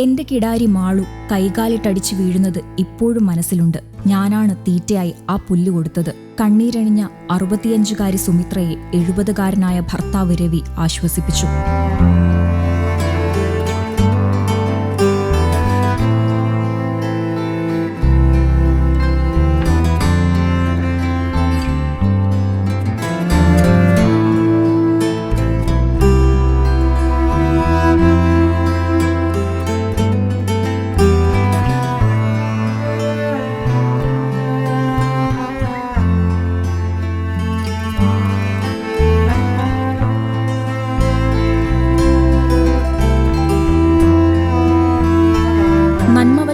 എന്റെ കിടാരി മാളു കൈകാലിട്ടടിച്ചു വീഴുന്നത് ഇപ്പോഴും മനസ്സിലുണ്ട്. ഞാനാണ് തീറ്റയായി ആ പുല്ല് കൊടുത്തത്. കണ്ണീരണിഞ്ഞ അറുപത്തിയഞ്ചുകാരി സുമിത്രയെ എഴുപതുകാരനായ ഭർത്താവ് രവി ആശ്വസിപ്പിച്ചു.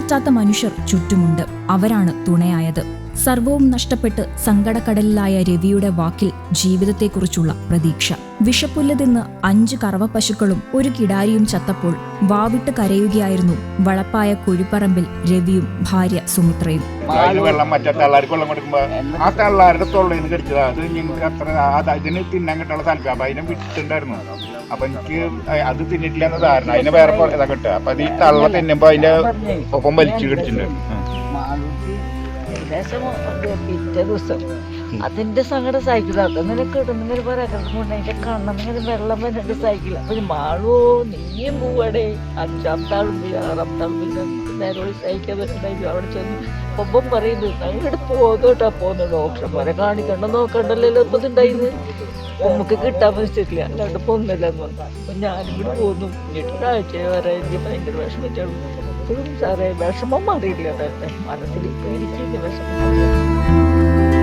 നന്മ വറ്റാത്ത മനുഷ്യർ ചുറ്റുമുണ്ട്. അവരാണ് തുണയായത്. സർവവും നഷ്ടപ്പെട്ട് സങ്കടക്കടലിലായ രവിയുടെ വാക്കിൽ ജീവിതത്തെക്കുറിച്ചുള്ള പ്രതീക്ഷ. വിഷപ്പുല്ല് തിന്ന് അഞ്ച് കറവപ്പശുക്കളും ഒരു കിടാരിയും ചത്തപ്പോൾ വാവിട്ട് കരയുകയായിരുന്നു വളപ്പായ കുഴിപ്പറമ്പിൽ രവിയും ഭാര്യ സുമിത്രയും. വെള്ളം വെള്ളം കൊടുക്കുമ്പോ ആ അത് ഞങ്ങൾക്ക് അത്ര ഇതിന് തിന്നാൻ കിട്ടാനുള്ള താല്പര്യം. അപ്പൊ അതിനെ വിട്ടിട്ടുണ്ടായിരുന്നു. അപ്പൊ എനിക്ക് അത് തിന്നിട്ടില്ല എന്ന ധാരണ. അതിന് വേറെ ഇതാ കിട്ടുക. അപ്പൊ അത് ഈ തള്ള തിന്നുമ്പോ അതിന്റെ ഒപ്പം വലിച്ചു കിടിച്ചിട്ടുണ്ട് അതിന്റെ സങ്കടം സഹിക്കില്ല. അതങ്ങനെ കിടന്നിങ്ങനെ പറയാണ്ട് അതിന്റെ കണ്ണിങ്ങനെ വെള്ളം വന്നിട്ട് സഹിക്കില്ല. അപ്പൊ മാളോ നീയും പൂവടെ. അഞ്ചാം ആളുണ്ട് ആറാം ആളും പിന്നെ നേരോളി സഹിക്കാൻ പറ്റുന്നുണ്ടായിരുന്നു അവിടെ ചെന്ന് ഒപ്പം പറയുന്നത് അങ്ങോട്ട് പോന്നോട്ടാ പോന്നു. ഡോക്ടർമാരെ കാണിക്കണ്ട നോക്കണ്ടല്ലോ. ഇപ്പൊ ഇതുണ്ടായിരുന്നു നമുക്ക് കിട്ടാൻ പറ്റില്ല അല്ലാണ്ട് പോകുന്നില്ല എന്ന് പറഞ്ഞു ഞാനും കൂടി പോന്നു ഒരാഴ്ച വരെ എനിക്ക് ഭയങ്കര വിഷമിച്ചാണ് ഇപ്പോഴും സാറേ വിഷമം മാറിയില്ല മനസ്സിൽ പേടിച്ചില്ല വിഷമം. മാറിയില്ല.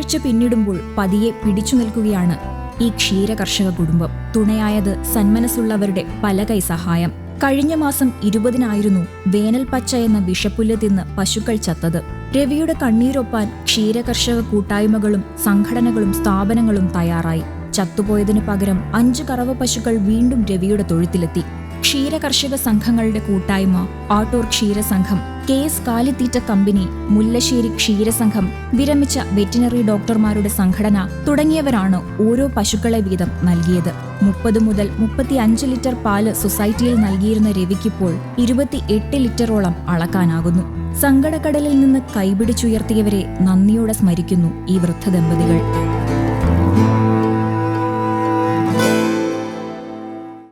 രണ്ടാഴ്ച പിന്നിടുമ്പോൾ പതിയെ പിടിച്ചു നിൽക്കുകയാണ് ഈ ക്ഷീര കർഷക കുടുംബം. തുണയായത് സന്മനസ്സുള്ളവരുടെ പലകൈ സഹായം. കഴിഞ്ഞ മാസം ഇരുപതിനായിരുന്നു വേനൽ പച്ച എന്ന വിഷപ്പുല്ല് തിന്ന് പശുക്കൾ ചത്തത്. രവിയുടെ കണ്ണീരൊപ്പാൻ ക്ഷീരകർഷക കൂട്ടായ്മകളും സംഘടനകളും സ്ഥാപനങ്ങളും തയ്യാറായി. ചത്തുപോയതിനു പകരം അഞ്ച് കറവ പശുക്കൾ വീണ്ടും രവിയുടെ തൊഴുത്തിലെത്തി. ക്ഷീരകർഷക സംഘങ്ങളുടെ കൂട്ടായ്മ ആട്ടൂർ ക്ഷീരസംഘം കെ എസ് കാലിത്തീറ്റ കമ്പനി മുല്ലശ്ശേരി ക്ഷീരസംഘം വിരമിച്ച വെറ്റിനറി ഡോക്ടർമാരുടെ സംഘടന തുടങ്ങിയവരാണ് ഓരോ പശുക്കളെ വീതം നൽകിയത്. മുപ്പത് മുതൽ മുപ്പത്തി അഞ്ച് ലിറ്റർ പാൽ സൊസൈറ്റിയിൽ നൽകിയിരുന്ന രവിക്കിപ്പോൾ ഇരുപത്തി എട്ട് ലിറ്ററോളം അളക്കാനാകുന്നു. സങ്കടക്കടലിൽ നിന്ന് കൈപിടിച്ചുയർത്തിയവരെ നന്ദിയോടെ സ്മരിക്കുന്നു ഈ വൃദ്ധ ദമ്പതികൾ